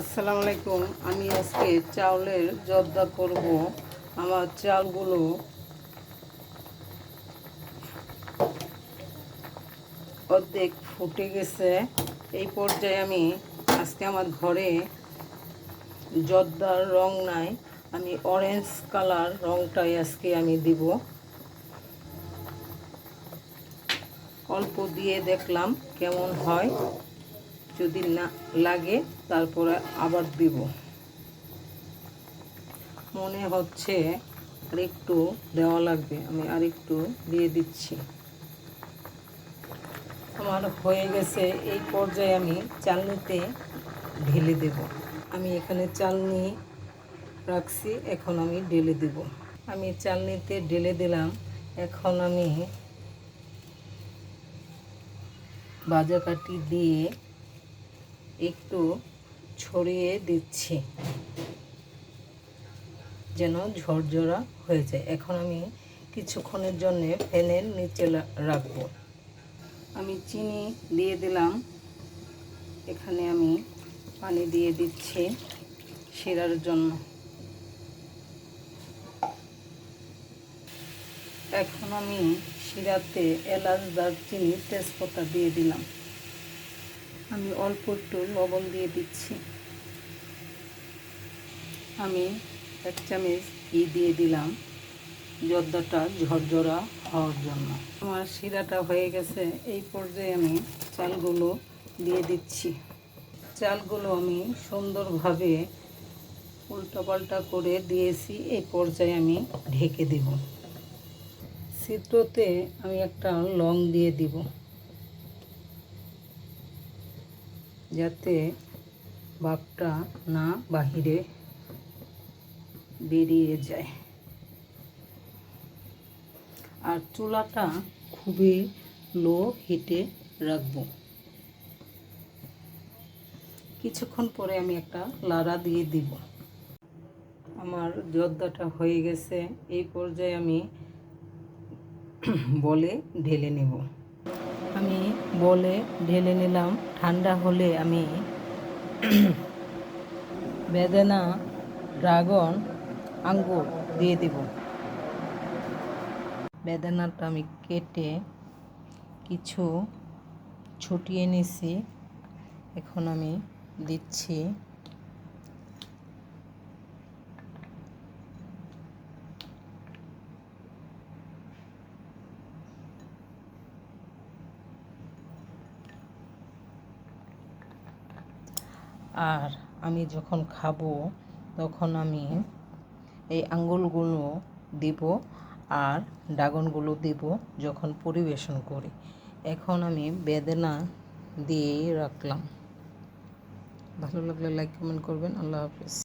আসসালামু আলাইকুম। আমি আজকে চাউলের জর্দা করব। আমার চালগুলো অর্ধেক ফুটে গেছে। এই পর্যায়ে আমি আজকে আমার ঘরে জর্দার রং নাই। আমি অরেঞ্জ কালার রংটাই আজকে আমি দিব। অল্প দিয়ে দেখলাম কেমন হয়। যদি না লাগে, তারপরে আবার দিব। মনে হচ্ছে আর একটু দেওয়া লাগবে। আমি আর একটু দিয়ে দিচ্ছি। আমার হয়ে গেছে। এই পর্যায়ে আমি চালনিতে ঢেলে দেব। আমি এখানে চালনি রাখছি, এখন আমি ঢেলে দেব। আমি চালনিতে ঢেলে দিলাম। এখন আমি বাজা কাটি দিয়ে একটু ছড়িয়ে দিচ্ছি, যেন ঝরঝরা হয়ে যায়। এখন আমি কিছুক্ষণের জন্য ফ্যানের নিচে রাখব। আমি চিনি দিয়ে দিলাম। এখানে আমি পানি দিয়ে দিচ্ছি শিরার জন্য। এখন আমি শিরাতে এলাচ, দারচিনি, তেজপাতা দিয়ে দিলাম। আমি অল্প একটু লবণ দিয়ে দিচ্ছি। আমি এক চামচ ঘি দিয়ে দিলাম। জর্দাটা ঝরঝরা হওয়ার জন্য। আমার শিরাটা হয়ে গেছে। এই পর্যায়ে আমি চালগুলো দিয়ে দিচ্ছি। চালগুলো আমি সুন্দরভাবে উল্টাপাল্টা করে দিয়েছি। এই পর্যায়ে আমি ঢেকে দেব। চিত্রতে আমি একটা লং দিয়ে দিব। যাতে ভাপটা না বাহিরে বেরিয়ে যায়। আর চুলাটা খুবই লো হিটে রাখব। কিছুক্ষণ পরে আমি একটা লাড়া দিয়ে দিব। আমার জর্দাটা হয়ে গেছে, এই পর্যায়ে আমি বলে ঢেলে নেব। আমি বলে ঢেলে নিলাম। ঠান্ডা হলে আমি বেদানা ড্রাগন আঙ্গুর দিয়ে দেব। বেদানাটা আমি কেটে কিছু ছুটিয়ে নিছি। এখন আমি দিচ্ছি আর আমি যখন খাব, তখন আমি এই আঙ্গুলগুলো দিব আর ডাগনগুলো দিব যখন পরিবেশন করি। এখন আমি বেদনা দিয়েই রাখলাম। ভালো লাগলে লাইক কমেন্ট করবেন। আল্লাহ হাফিজ।